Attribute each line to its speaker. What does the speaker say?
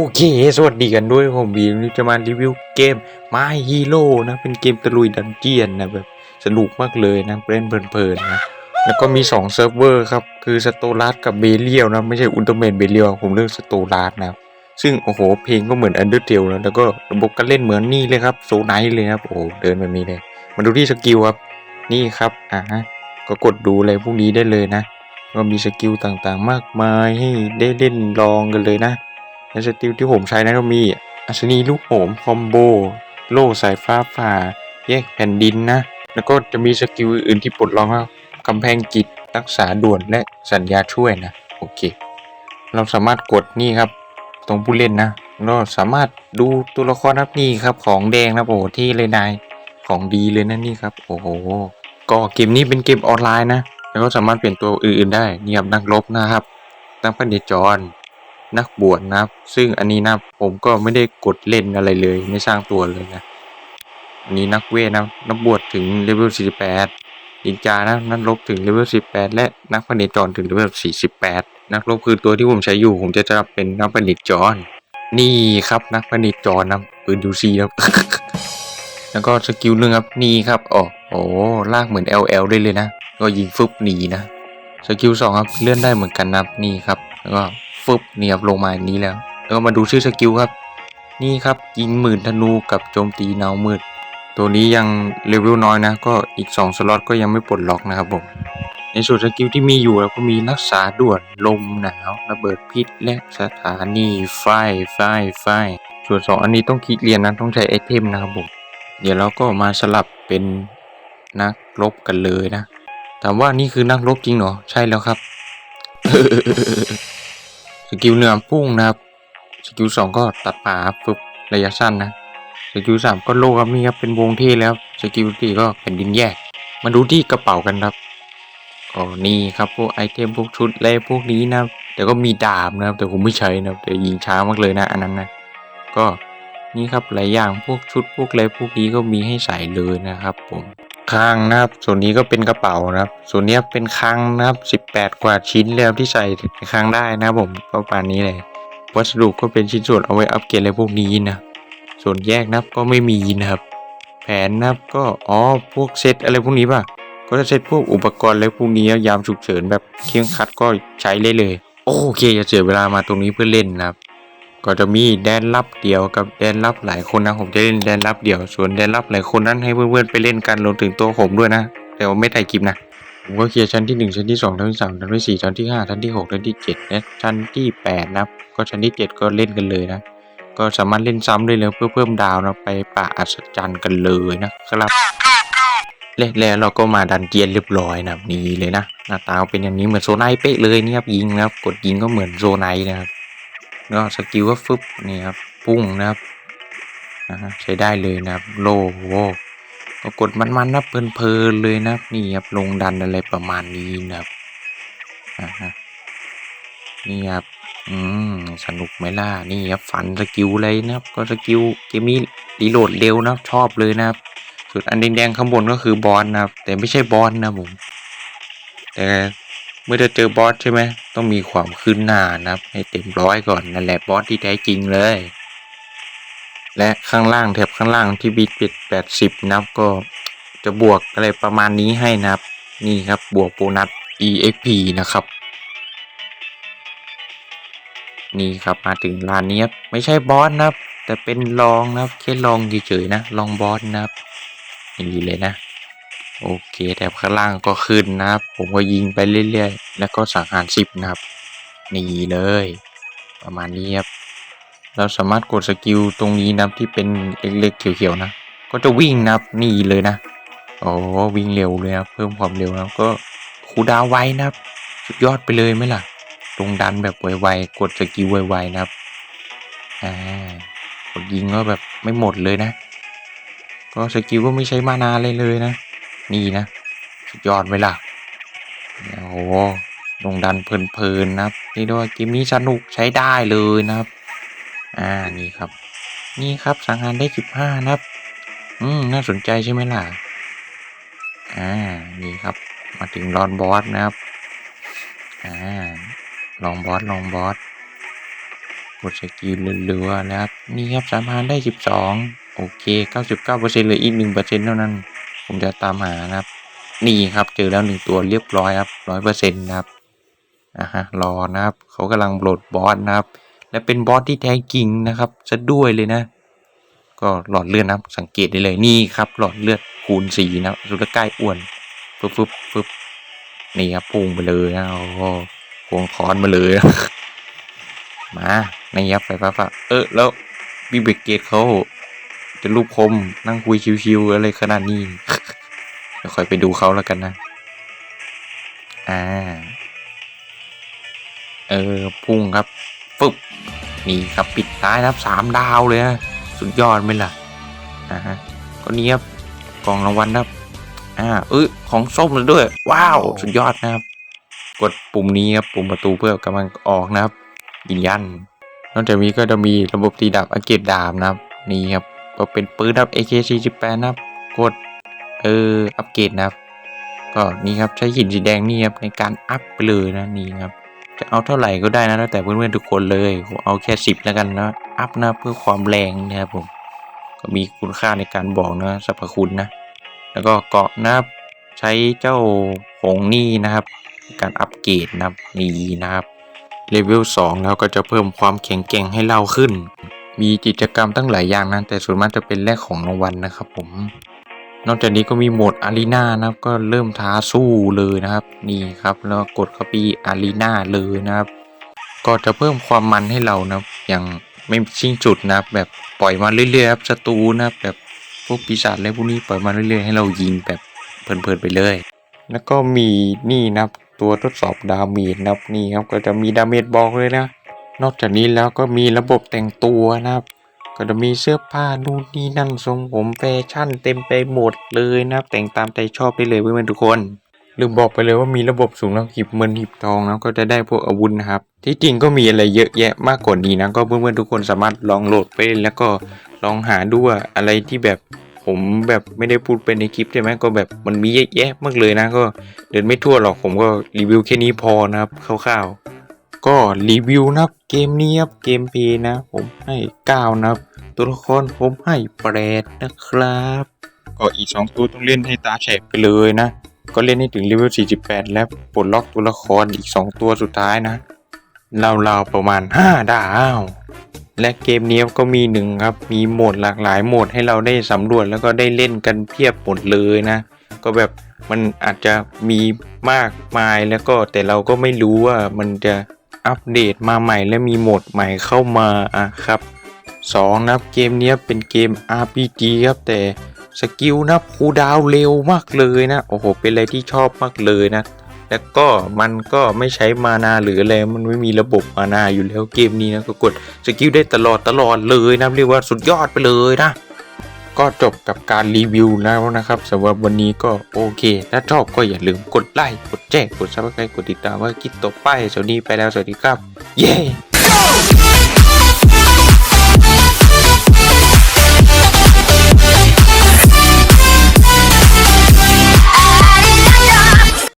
Speaker 1: โอเค สวัสดีกันด้วยผมบีมวันนี้จะมารีวิวเกม My Hero นะ เป็นเกมตะลุยดันเจียนนะแบบสนุกมากเลยนะเล่นเพลินๆนะ แล้วก็มี2เซิร์ฟเวอร์ครับ คือสโตลัสกับเบเลียลนะ ไม่ใช่อุลตร้าแมนเบเลียลผมเลือกสโตลัสนะซึ่ง โอ้โห เพลงก็เหมือนอันเดอร์เทลนะแล้วก็ระบบการเล่นเหมือนนี่เลยครับโซไนท์เลยครับ โอ้เดินแบบนี้เลย มาดูที่สกิลครับ นี่ครับอ่าฮะก็กดดูอะไรพวกนี้ได้เลยนะ ก็มีสกิลต่างๆมากมายให้ได้เล่นลองกันเลยนะ ในสติลที่ผมใช้นะก็มีอัศนีลูกโหมคอมโบ โล่สายฟ้าผ่า แยกแผ่นดินนะ แล้วก็จะมีสกิลอื่นที่ปลดล็อกครับกำแพงกิจรักษาด่วนและสัญญาช่วยนะ โอเค เราสามารถกดนี่ครับ ตรงผู้เล่นนะเราสามารถดูตัวละครครับนี่ครับ ของแดงนะโอ้โหที่เลยนายของดีเลยนะนี่ครับ โอ้โหก็เกมนี้เป็นเกมออนไลน์นะ แล้วก็สามารถเปลี่ยนตัวอื่นๆได้นี่ครับนักรบนะครับนักพันเดจร นักบวชนะครับซึ่งอันนี้นะผมก็ไม่ได้กดเล่นอะไรเลย ไม่สร้างตัวเลยนะอันนี้นักเวทนะนักบวชถึงเลเวล48นินจานะนักรบถึงเลเวล18 และนักพเนจรถึงเลเวล48 นักรบคือตัวที่ผมใช้อยู่ ผมจะจะเป็นนักพเนจร นี่ครับนักพเนจรนะปืนยูซีครับแล้วก็สกิลหนึ่งครับนี่ครับอ๋อโอ้ลากเหมือน LL ได้เลยนะ ก็ยิงฟึบหนีนะสกิลสองครับเลื่อนได้เหมือนกันนะนี่ครับ แล้วก็ ฟึบเนี่ยครับลงมาอย่างนี้แล้ว แล้วก็มาดูชื่อสกิลครับ นี่ครับยิงหมื่นธนูกับโจมตีเนามืด ตัวนี้ยังเลเวลน้อยนะ ก็อีก 2 สล็อตก็ยังไม่ปลดล็อกนะครับผมในส่วนสกิลที่มีอยู่แล้วก็มีรักษาด่วนลมหนาวระเบิดพิษและสถานีไฟไฟไฟส่วนสองอันนี้ต้องคลิกเรียนนะต้องใช้ไอเทมนะครับผมเดี๋ยวเราก็มาสลับเป็นนักรบกันเลยนะ ถามว่านี่คือนักรบจริงเหรอ ใช่แล้วครับ สกิลเหนือพุ่งนะครับ สกิลสองก็ตัดป่าครับระยะสั้นนะสกิลสามก็โลครับนี่ครับเป็นวงเท่แล้วสกิลสี่ก็แผ่นดินแยก มาดูที่กระเป๋ากันครับก็นี่ครับพวกไอเทมพวกชุดและพวกนี้นะครับแต่ก็มีดาบนะครับแต่ผมไม่ใช้นะครับแต่ยิงช้ามากเลยนะอันนั้นนะก็นี่ครับหลายอย่างพวกชุดพวกอะไรพวกนี้ก็มีให้ใส่เลยนะครับผม คางนะครับ ส่วนนี้ก็เป็นกระเป๋านะครับ ส่วนนี้เป็นคางนะครับ 18 กว่าชิ้นแล้วที่ใส่ในคางได้นะครับผมก็ประมาณนี้เลย วัสดุก็เป็นชิ้นส่วนเอาไว้อัปเกรดอะไรพวกนี้นะ ส่วนแยกนะครับก็ไม่มีนะครับ แผนนะครับก็อ๋อพวกเซตอะไรพวกนี้ป่ะ ก็จะเซตพวกอุปกรณ์อะไรพวกนี้ยามฉุกเฉินแบบเครื่องคัดก็ใช้เลยเลย โอเคจะเสียเวลามาตรงนี้เพื่อเล่นนะครับ ก็จะมีแดนลับเดียวกับแดนลับหลายคนนะผมจะเล่นแดนลับเดียวส่วนแดนลับหลายคนนั้นให้เพื่อนๆไปเล่นกันรวมถึงตัวผมด้วยนะ แต่ว่าไม่ถ่ายคลิปนะผมก็เคลียร์ชั้นที่หนึ่งชั้นที่สองชั้นที่สามชั้นที่สี่ชั้นที่ห้าชั้นที่หกชั้นที่เจ็ดและชั้นที่แปดนะก็ชั้นที่เจ็ดก็เล่นกันเลยนะ ก็สามารถเล่นซ้ำได้เลยเพื่อเพิ่มดาวนะไปป่าอัศจรรย์กันเลยนะครับและแล้วเราก็มาดันเจียนเรียบร้อยนะครับนี่เลยนะหน้าตาเป็นอย่างนี้เหมือนโซนไนเป๊ะเลยนี่ครับยิงนะครับกดยิงก็เหมือนโซไนนะครับ ก็สกิลก็ฟึบนี่ครับพุ่งนะครับใช้ได้เลยนะครับโลโวก็กดมันๆนะเพลินๆเลยนะนี่ครับลงดันอะไรประมาณนี้นะครับอ่าฮะนี่ครับอืมสนุกไหมล่ะนี่ครับฝันสกิลเลยนะครับ ก็สกิลเกมนี้รีโหลดเร็วนะครับชอบเลยนะครับส่วนอันแดงๆข้างบนก็คือบอสนะครับ แต่ไม่ใช่บอสนะผมแต่ มื่อจะเจอบอสใช่ไหมต้องมีความคืนหน้านะครับ ให้เต็มร้อยก่อนนั่นแหละบอสที่แท้จริงเลย และข้างล่างแถบข้างล่างที่บิตปิดแปดสิบนะครับก็จะบวกอะไรประมาณนี้ให้นะครับ นี่ครับบวกโบนัส exp นะครับ นี่ครับมาถึงร้านนี้ครับไม่ใช่บอสนะครับ แต่เป็นลองนะครับแค่ลองเฉยๆนะลองบอสนะครับอย่างนี้เลยนะ โอเคแถบข้างล่างก็ขึ้นนะครับ ผมก็ยิงไปเรื่อยๆ แล้วก็สังหารสิบนะครับ นี่เลย ประมาณนี้ครับ เราสามารถกดสกิลตรงนี้นะครับที่เป็นเล็กๆเขียวๆนะ ก็จะวิ่งนะครับนี่เลยนะโอ้วิ่งเร็วเลยนะเพิ่มความเร็วนะก็คูดาวไว้นะครับ สุดยอดไปเลยไหมล่ะ ตรงดันแบบไวๆ กดสกิลไวๆนะครับ อ่ากดยิงก็แบบไม่หมดเลยนะ ก็สกิลก็ไม่ใช้มานาเลยเลยนะ นี่นะสุดยอดไหมล่ะโอ้โหลงดันเพลินๆนะครับนี่ด้วยเกมนี้สนุกใช้ได้เลยนะครับ อ่านี่ครับ นี่ครับสังหารได้สิบห้านะครับ อืมน่าสนใจใช่ไหมล่ะ อ่านี่ครับ มาถึงรอนบอสนะครับ อ่าลองบอสลองบอสกดสกิลเรือๆนะครับ นี่ครับสามพันได้สิบสองโอเคเก้าสิบเก้าเปอร์เซ็นต์เหลืออีกหนึ่งเปอร์เซ็นต์เท่านั้น ผมจะตามหานะครับ นี่ครับเจอแล้วหนึ่งตัวเรียบร้อยครับร้อยเปอร์เซ็นต์นะครับอะฮะรอนะครับ เขากำลังโหลดบอสนะครับ และเป็นบอสที่แท้จริงนะครับซะด้วยเลยนะ ก็หลอดเลือดนะครับ สังเกตได้เลยนี่ครับ หลอดเลือดคูณสีนะสุดใกล้อ้วนฟึบฟึบฟึบนี่ครับพุ่งไปเลยนะโอ้โหควงคอนมาเลยมานี่ครับไฟฟ้าฟ้าเออแล้วบีเบรกเกตเขา จะรูปคมนั่งคุยชิวๆอะไรขนาดนี้เดี๋ยวคอยไปดูเขาแล้วกันนะ อ่า เออ พุ่งครับฟึบนี่ครับปิดท้ายนะครับสามดาวเลยนะสุดยอดไหมล่ะอ่าฮะก็นี้ครับกล่องรางวัลนะครับ อ่าเอ้ยของส้มเลยด้วย ว้าว สุดยอดนะครับ กดปุ่มนี้ครับปุ่มประตูเพื่อกำลังออกนะครับยืนยันนอกจากนี้ก็จะมีระบบตีดาบอังเกตดาบนะครับ นี่ครับ ก็เป็นปืนนะครับ AK48 นะครับ กดเอออัปเกรดนะครับ ก็นี่ครับใช้หินสีแดงนี่ครับในการอัพไปเลยนะนี่ครับ จะเอาเท่าไหร่ก็ได้นะแล้วแต่เพื่อนๆทุกคนเลยผมเอาแค่สิบแล้วกันนะอัพนะเพื่อความแรงนะครับผมก็มีคุณค่าในการบอกนะสรรพคุณนะ แล้วก็เกาะนะครับใช้เจ้าหงนี่นะครับ การอัปเกรดนะครับนี่นะครับเลเวล2แล้วก็จะเพิ่มความแข็งแกร่งให้เราขึ้น มีกิจกรรมตั้งหลายอย่างนะแต่ส่วนมากจะเป็นแลกของรางวัลนะครับ ผม นอกจากนี้ก็มีโหมดอารีนานะครับ ก็เริ่มท้าสู้เลยนะครับ นี่ครับ แล้วกดเข้าไปอารีนาเลยนะครับ ก็จะเพิ่มความมันให้เรานะอย่างไม่สิ้นสุดนะครับ แบบปล่อยมาเรื่อยๆครับศัตรูนะครับแบบพวกปีศาจอะไรพวกนี้ปล่อยมาเรื่อยๆให้เรายิงแบบเพลินๆไปเลย แล้วก็มีนี่นะครับตัวทดสอบดาเมจนะครับนี่ครับก็จะมีดาเมจบอกเลยนะ นอกจากนี้แล้วก็มีระบบแต่งตัวนะครับ ก็จะมีเสื้อผ้านู่นนี่นั่นทรงผมแฟชั่นเต็มไปหมดเลยนะครับ แต่งตามใจชอบได้เลยเพื่อนๆทุกคนลืมบอกไปเลยว่ามีระบบสูงแล้วหีบเงินหีบทองนะก็จะได้พวกอาวุธนะครับ ที่จริงก็มีอะไรเยอะแยะมากกว่านี้นะก็เพื่อนๆทุกคนสามารถลองโหลดไปแล้วก็ลองหาดูว่าอะไรที่แบบผมแบบไม่ได้พูดไปในคลิปใช่ไหมก็แบบมันมีเยอะแยะมากเลยนะก็เดินไม่ทั่วหรอกผมก็รีวิวแค่นี้พอนะครับคร่าวๆ ก็รีวิวนะครับเกมนี้ครับเกมเพย์นะ ผมให้ 9 นะครับ ตัวละครผมให้แปดนะครับ ก็อีก 2 ตัวต้องเล่นให้ตาแฉกไปเลยนะ ก็เล่นให้ถึงเลเวล 48 แล้วปลดล็อกตัวละครอีก 2 ตัวสุดท้ายนะราวๆประมาณ 5 ดาว และเกมนี้ก็มีหนึ่งครับ มีโหมดหลากหลายโหมดให้เราได้สำรวจแล้วก็ได้เล่นกันเพียบหมดเลยนะ ก็แบบมันอาจจะมีมากมายแล้วก็แต่เราก็ไม่รู้ว่ามันจะ อัปเดตมาใหม่และมีโหมดใหม่เข้ามาอะครับสองนะครับเกมนี้เป็นเกม RPG ครับแต่สกิลนะคูดาวเร็วมากเลยนะ โอ้โห เป็นอะไรที่ชอบมากเลยนะ แล้วก็มันก็ไม่ใช้มานาหรืออะไรมันไม่มีระบบมานาอยู่แล้วเกมนี้นะก็กดสกิลได้ตลอดตลอดเลยนะเรียกว่าสุดยอดไปเลยนะ ก็จบกับการรีวิวแล้วนะครับสำหรับวันนี้ก็โอเค ถ้าชอบก็อย่าลืมกดไลค์กดแจ้งกดซับสไครต์กดติดตามว่าคิดต่อไปสวัสดีไปแล้วสวัสดีครับ เย้